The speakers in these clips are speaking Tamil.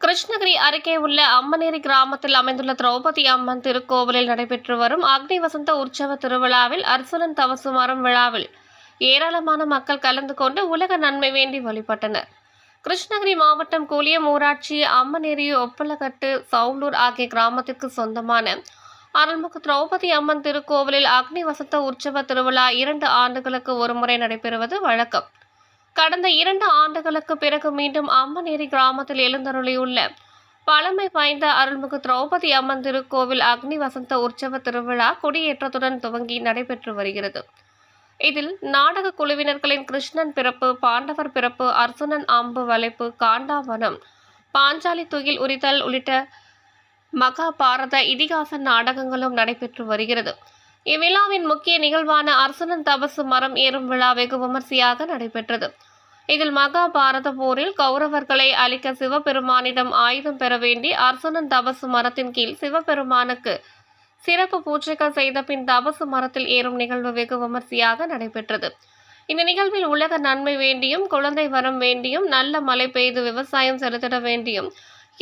கிருஷ்ணகிரி அருகே உள்ள அம்மனேரி கிராமத்தில் அமைந்துள்ள திரௌபதி அம்மன் திருக்கோவிலில் நடைபெற்று வரும் அக்னி வசந்த உற்சவ திருவிழாவில் அர்சுனன் தவசுமரம் விழாவில் ஏராளமான மக்கள் கலந்து கொண்டு உலக நன்மை வேண்டி வழிபட்டனர். கிருஷ்ணகிரி மாவட்டம் கூலியம் ஊராட்சி அம்மனேரி ஒப்பலகட்டு சவுலூர் ஆகிய கிராமத்திற்கு சொந்தமான அருள்மிகு திரௌபதி அம்மன் திருக்கோவிலில் அக்னி வசந்த உற்சவ திருவிழா இரண்டு ஆண்டுகளுக்கு ஒருமுறை நடைபெறுவது வழக்கம். கடந்த இரண்டு ஆண்டுகளுக்கு பிறகு மீண்டும் அம்மனேரி கிராமத்தில் எழுந்தருளியுள்ள பழமை வாய்ந்த அருள்மிகு திரௌபதி அம்மன் திருக்கோவில் அக்னி வசந்த உற்சவ திருவிழா கொடியேற்றத்துடன் துவங்கி நடைபெற்று வருகிறது. இதில் நாடக குழுவினர்களின் கிருஷ்ணன் பிறப்பு பாண்டவர் பிறப்பு அர்சுனன் அம்பு வளைப்பு காண்டாவனம் பாஞ்சாலி துயில் உரித்தல் உள்ளிட்ட மகாபாரத இதிகாச நாடகங்களும் நடைபெற்று வருகிறது. இவ்விழாவின் முக்கிய நிகழ்வான அர்சுனன் தபசு மரம் ஏறும் விழா வெகு விமர்சையாக நடைபெற்றது. இதில் மகாபாரத போரில் கௌரவர்களை அழிக்க சிவபெருமானிடம் ஆயுதம் பெற வேண்டி அர்சுனன் தபசு மரத்தின் கீழ் சிவபெருமானுக்கு சிறப்பு பூஜைகள் செய்த பின் தபசு மரத்தில் ஏறும் நிகழ்வு வெகு விமர்சையாக நடைபெற்றது. இந்த நிகழ்வில் உலக நன்மை வேண்டியும் குழந்தை வரம் வேண்டியும் நல்ல மழை பெய்து விவசாயம் செலுத்திட வேண்டியும்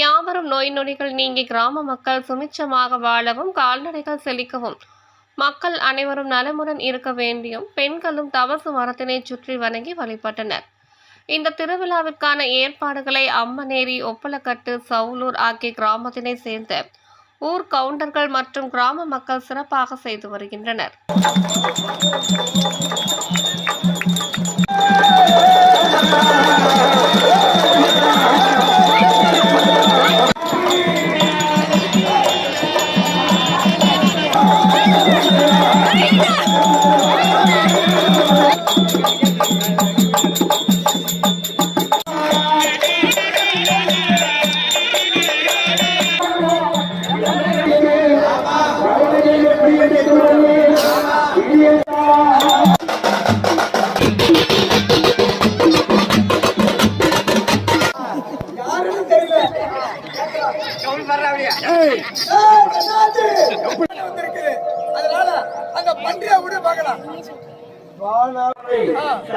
யாவரும் நோய் நொடிகள் நீங்கி கிராம மக்கள் சுமிச்சமாக வாழவும் கால்நடைகள் செழிக்கவும். மக்கள் அனைவரும் நலமுடன் இருக்க வேண்டியும் பெண்களும் தவசு மரத்தினை சுற்றி வணங்கி வழிபட்டனர். இந்த திருவிழாவிற்கான ஏற்பாடுகளை அம்மனேரி ஒப்பலக்கட்டு சவுலூர் ஆகிய கிராமத்தினை சேர்ந்த ஊர் கவுண்டர்கள் மற்றும் கிராம மக்கள் சிறப்பாக செய்து வருகின்றனர்.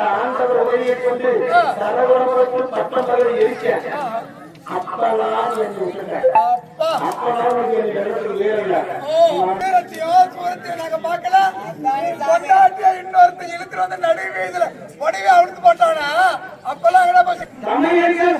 ஆண்டவர் உதவியை கொண்டு சரவணபுரத்தில் பத்தொன்பது இருக்க அப்பெல்லாம் என்று விட்டுட்டேன் அப்பா அப்பெல்லாம் எனக்கு இடத்துக்கு நாங்க பார்க்கல கொண்டாட்டிய இன்னொருத்த இழுத்துட்டு வந்து நடு வீதியில உடவே போட்டானா அப்பெல்லாம் எங்கடா போச்சு தமிழக